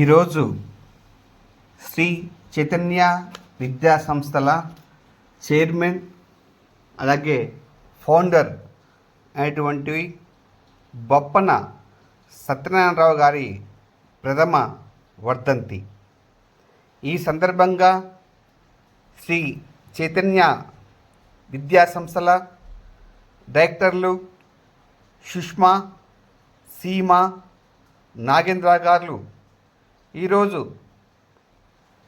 ఈరోజు శ్రీ చైతన్య విద్యా సంస్థల చైర్మన్ అలాగే ఫౌండర్ అనేటువంటి బొప్పన సత్యనారాయణరావు గారి ప్రథమ వర్ధంతి. ఈ సందర్భంగా శ్రీ చైతన్య విద్యా సంస్థల డైరెక్టర్లు సుష్మా సీమ నాగేంద్ర గారు ఈరోజు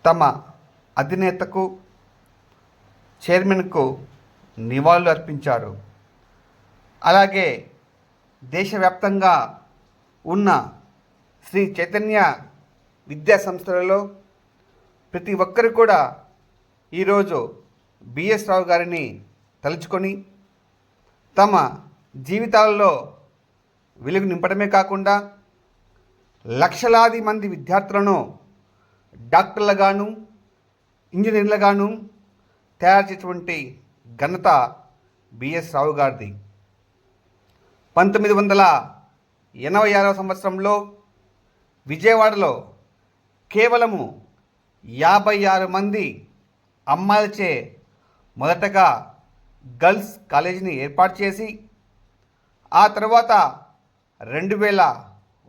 తమ అధినేతకు చైర్మన్కు నివాళులు అర్పించారు. అలాగే దేశవ్యాప్తంగా ఉన్న శ్రీ చైతన్య విద్యా సంస్థలలో ప్రతి ఒక్కరు కూడా ఈరోజు బిఎస్ రావు గారిని తలుచుకొని తమ జీవితాలలో వెలుగు నింపడమే కాకుండా లక్షలాది మంది విద్యార్థులను డాక్టర్లుగాను ఇంజనీర్లుగాను తయారు చేసినటువంటి ఘనత బిఎస్ రావు గారిది. పంతొమ్మిది వందల ఎనభై ఆరవ సంవత్సరంలో విజయవాడలో కేవలము యాభై ఆరు మంది అమ్మాయిలచే మొదటగా గర్ల్స్ కాలేజీని ఏర్పాటు చేసి ఆ తర్వాత రెండు వేల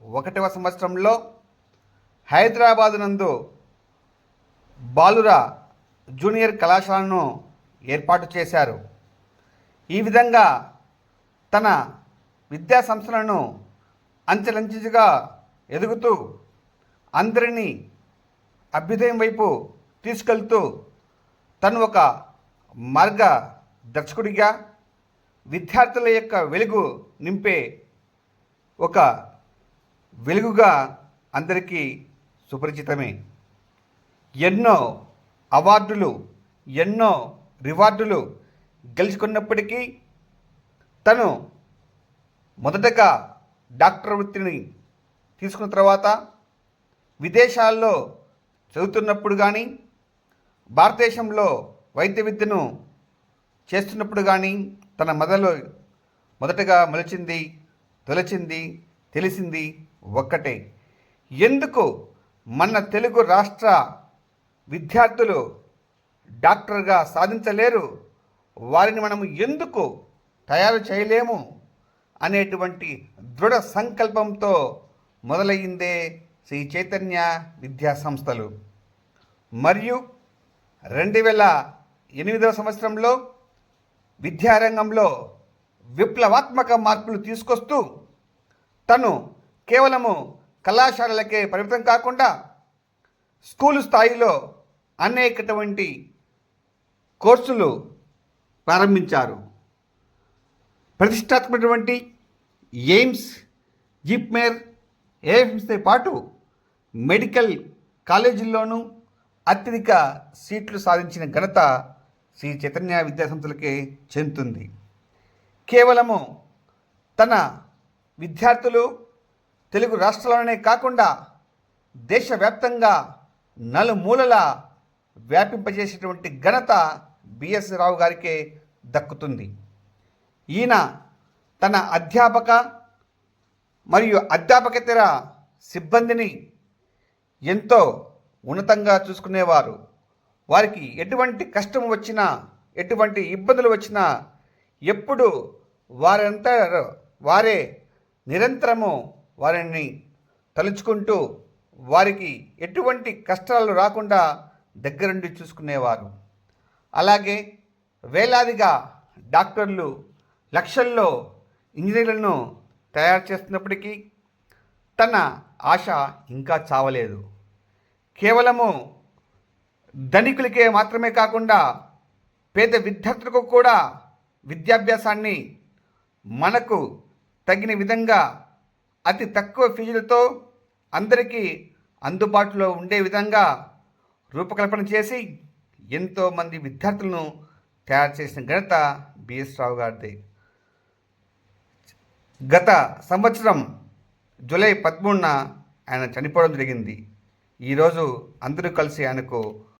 ఒకటవ సంవత్సరంలో హైదరాబాదు నందు బాలుర జూనియర్ కళాశాలను ఏర్పాటు చేశారు. ఈ విధంగా తన విద్యా సంస్థలను అంచెలంచెలుగా ఎదుగుతూ అందరినీ అభ్యుదయం వైపు తీసుకెళ్తూ తను ఒక మార్గ దర్శకుడిగా విద్యార్థుల యొక్క వెలుగు నింపే ఒక వెలుగుగా అందరికీ సుపరిచితమే. ఎన్నో అవార్డులు ఎన్నో రివార్డులు గెలుచుకున్నప్పటికీ తను మొదటగా డాక్టర్ వృత్తిని తీసుకున్న తర్వాత విదేశాల్లో చదువుతున్నప్పుడు కానీ భారతదేశంలో వైద్య విద్యను చేస్తున్నప్పుడు కానీ తన మొదలు మొదటగా మొలిచింది తొలచింది తెలిసింది ఒక్కటే. ఎందుకు మన తెలుగు రాష్ట్ర విద్యార్థులు డాక్టర్గా సాధించలేరు? వారిని మనము ఎందుకు తయారు చేయలేము? అనేటువంటి దృఢ సంకల్పంతో మొదలయ్యిందే శ్రీ చైతన్య విద్యా సంస్థలు. మరియు రెండు వేల ఎనిమిదవ సంవత్సరంలో విద్యారంగంలో విప్లవాత్మక మార్పులు తీసుకొస్తూ తను కేవలము కళాశాలలకే పరిమితం కాకుండా స్కూలు స్థాయిలో అనేకటువంటి కోర్సులు ప్రారంభించారు. ప్రతిష్టాత్మకమైనటువంటి ఎయిమ్స్ జిప్మేర్ ఏఎఫ్ఎంస్తో పాటు మెడికల్ కాలేజీల్లోనూ అత్యధిక సీట్లు సాధించిన ఘనత శ్రీ చైతన్య విద్యాసంస్థలకే చెందుతుంది. కేవలము తన విద్యార్థులు తెలుగు రాష్ట్రాలనే కాకుండా దేశవ్యాప్తంగా నలుమూలల వ్యాపింపజేసేటువంటి ఘనత బిఎస్ రావు గారికే దక్కుతుంది. ఈయన తన అధ్యాపక మరియు అధ్యాపకేతర సిబ్బందిని ఎంతో ఉన్నతంగా చూసుకునేవారు. వారికి ఎటువంటి కష్టం వచ్చినా ఎటువంటి ఇబ్బందులు వచ్చినా ఎప్పుడు వారంతా వారే నిరంతరము వారిని తలుచుకుంటూ వారికి ఎటువంటి కష్టాలు రాకుండా దగ్గరుండి చూసుకునేవారు. అలాగే వేలాదిగా డాక్టర్లు లక్షల్లో ఇంజనీర్లను తయారు చేస్తున్నప్పటికీ తన ఆశ ఇంకా చావలేదు. కేవలము ధనికులకే మాత్రమే కాకుండా పేద విద్యార్థులకు కూడా విద్యాభ్యాసాన్ని మనకు తగిన విధంగా అతి తక్కువ ఫీజులతో అందరికీ అందుబాటులో ఉండే విధంగా రూపకల్పన చేసి ఎంతోమంది విద్యార్థులను తయారు చేసిన ఘనత బిఎస్ రావు గారిది. గత సంవత్సరం జూలై పదమూడున ఆయన చనిపోవడం జరిగింది. ఈరోజు అందరూ కలిసి ఆయనకు